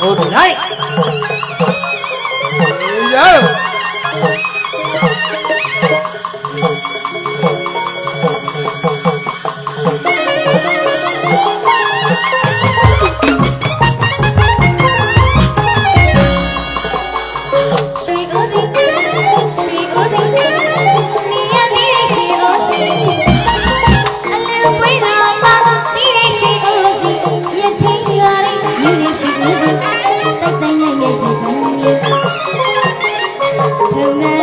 ဟုတ်တယ် ထုံင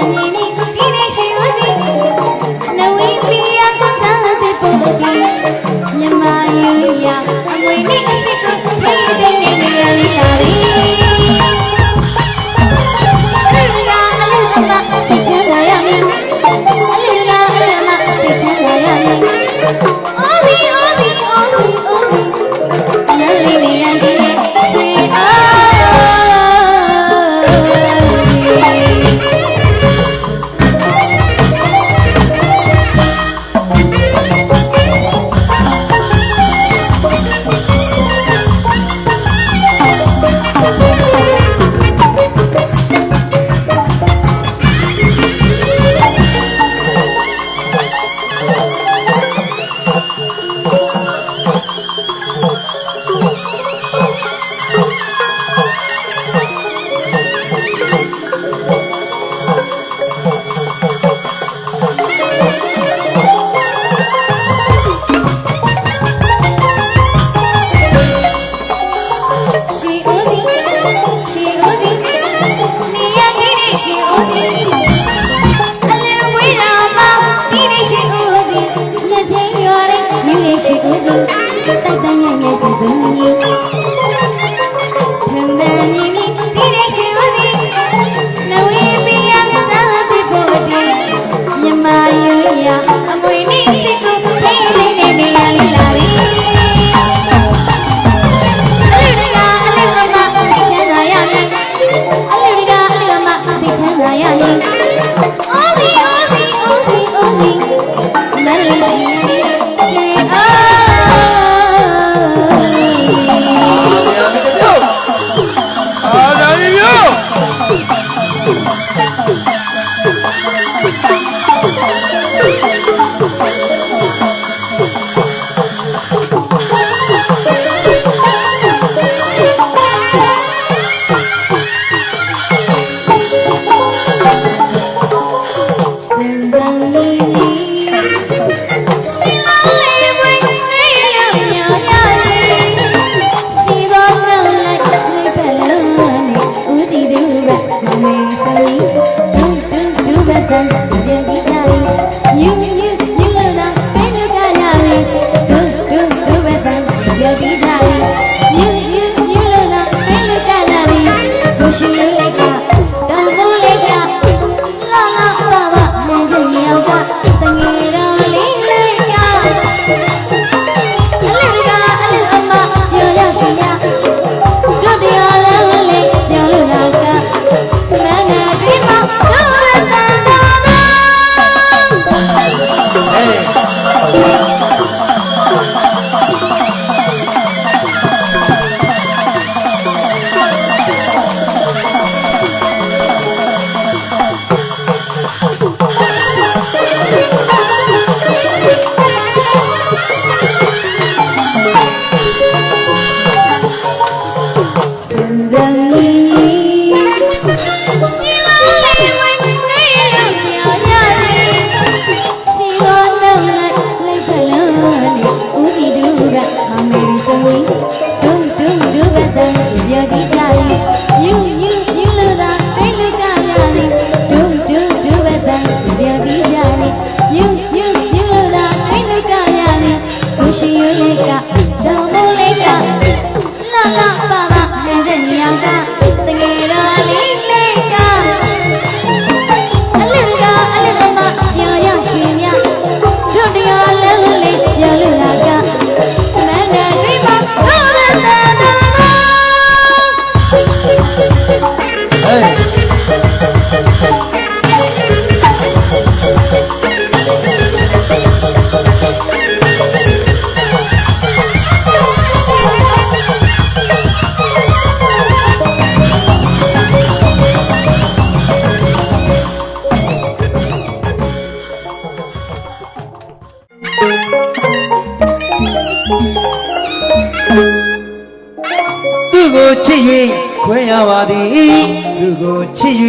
ရပါသည်သူကိုချစ်၍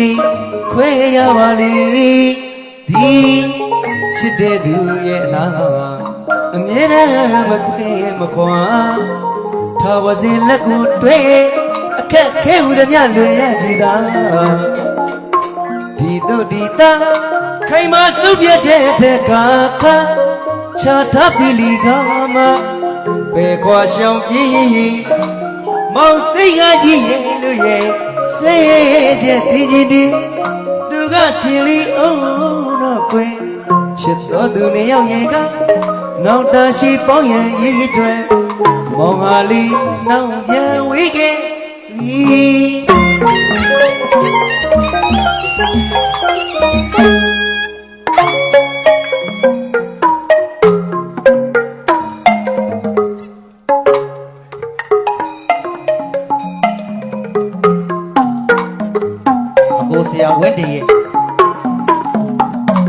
ခွဲရပါလေဒီချစ်တဲ့သူရဲ့အနာအမြဲတမ်းမခွဲမခွာထာဝစဉ်လက်ကိုတွေ့အခက်ခဲဟုသည်များလွယ်ရကြည်သာဒီတို့ဒီတာခိုင်မာစုပ်ပြတဲ့တဲ့ကာခါချာထားပြီလီကမှာဘယ်ကွာရှောင်ပြေးရင် မောင်စိတ်ကကြီးရဲ့လူရဲ့စိတ်ရဲ့တဲ့ဒီကြီးဒီသူကထင်လီအောင်တော့ကွယ်ချစ်တော်သူနေရောက်ရင်ကနောက်တရှိပေါင်းရင်ရည်တွေမောင်ဟာလီနောက်ပြန်ဝေးခဲ့ပြီ ဆရာဝင်းတင်ရဲ့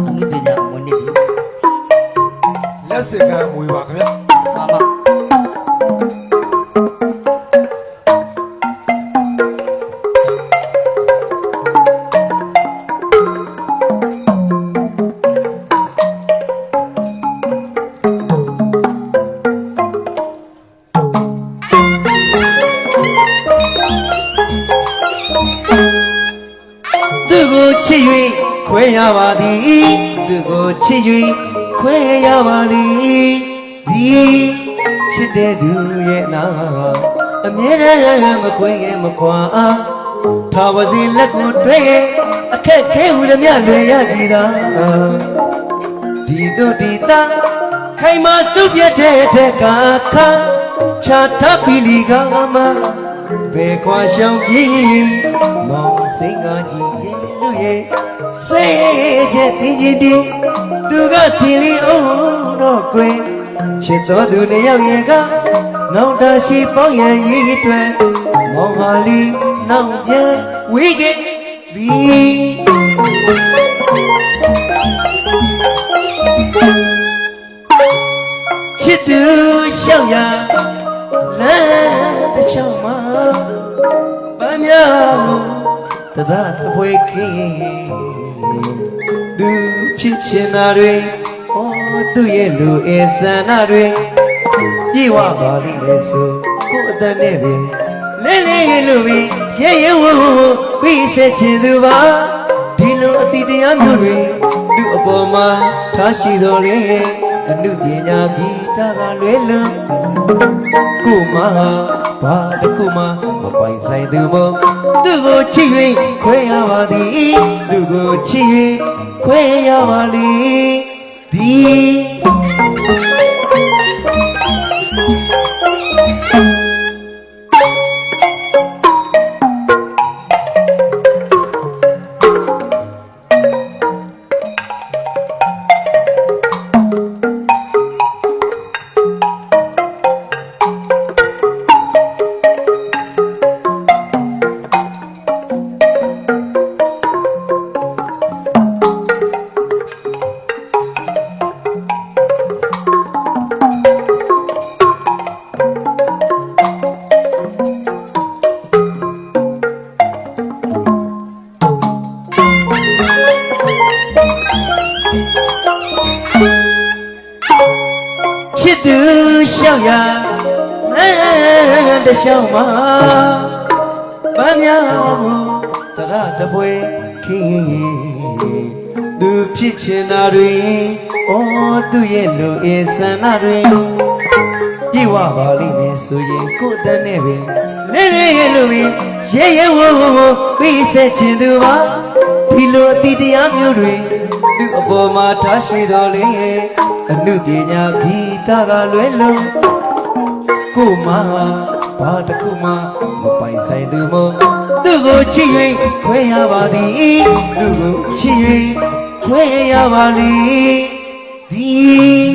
အနုပညာဝန်နေပြီလက်စကံမွေပါခင်ဗျ ခွဲရပါသည်သူကိုချစ်၍ခွဲရပါလိဒီချစ်တဲ့သူရဲ့နာအမြဲတမ်းမခွဲရင်မခွာထာဝစီလက်ကိုတွေ့အခက်ခဲဟုသည်များလွယ်ရကြည်သာဒီတို့ဒီတာခိုင်မာစုပ်ပြတဲ့တဲ့ကာခါချာတပ်ပီလီကမှာဘယ်ကွာရှောင်ပြေးမောင်စိတ်ကကြီးရဲ့လူရဲ့ ဆွေးချက်တင်းကြီးဒီသူကထင်လီအောင်တော့ကွယ်ချစ်တော်သူနှစ်ယောက်ရဲ့ကနောက်တရှိပေါင်းရန်ရည်တွေမောင်ဟာလီနောက်ပြန်ဝေးခဲ့ပြီချစ်သူရှောက်ရလမ်းတစ်ချောင်းမှာပန်းများ တရတပွဲခင်းသူဖြစ်ချင်တာတွေဩသူရဲ့လူအစန္နာတွေပြေဝပါလိမ့်မယ်ဆိုကိုယ်အတန်နဲ့ပဲလဲလဲရဲ့လူပြီးရဲရဲဝဝပြီးဆက်ချင်သူပါဒီလိုအတိတရားမျိုးတွေသူ့အပေါ်မှာထားရှိတော်လေအနုပညာဂီတကလွဲလွန်ကိုမ ဘာတကူမမပိုင်ဆိုင်သူမို့သူ့ကိုချစ်၍ခွဲရပါသည်သူ့ကိုချစ်၍ခွဲရပါလိဒီ ရှောက်ရလမ်းတစ်လျှောက်မှာပန်းများတရတပွဲခင်းသူဖြစ်ချင်တာတွေဩသူရဲ့လူအစန္နာတွေပြေဝပါလိမ့်မယ်ဆိုရင်ကိုယ်တန်းနဲ့ပဲလဲလဲရဲ့လူပြီးရဲရဲဝဝဝပြီးဆက်ချင်သူပါဒီလိုအတိတရားမျိုးတွေသူ့အပေါ်မှာထားရှိတော်လေ အနုပညာဂီတကလွဲလုံးကိုမဘာတခုမှမပိုင်ဆိုင်သူမို့သူ့ကိုချစ်၍ခွဲရပါသည်သူ့ကိုချစ်၍ခွဲရပါလိဒီ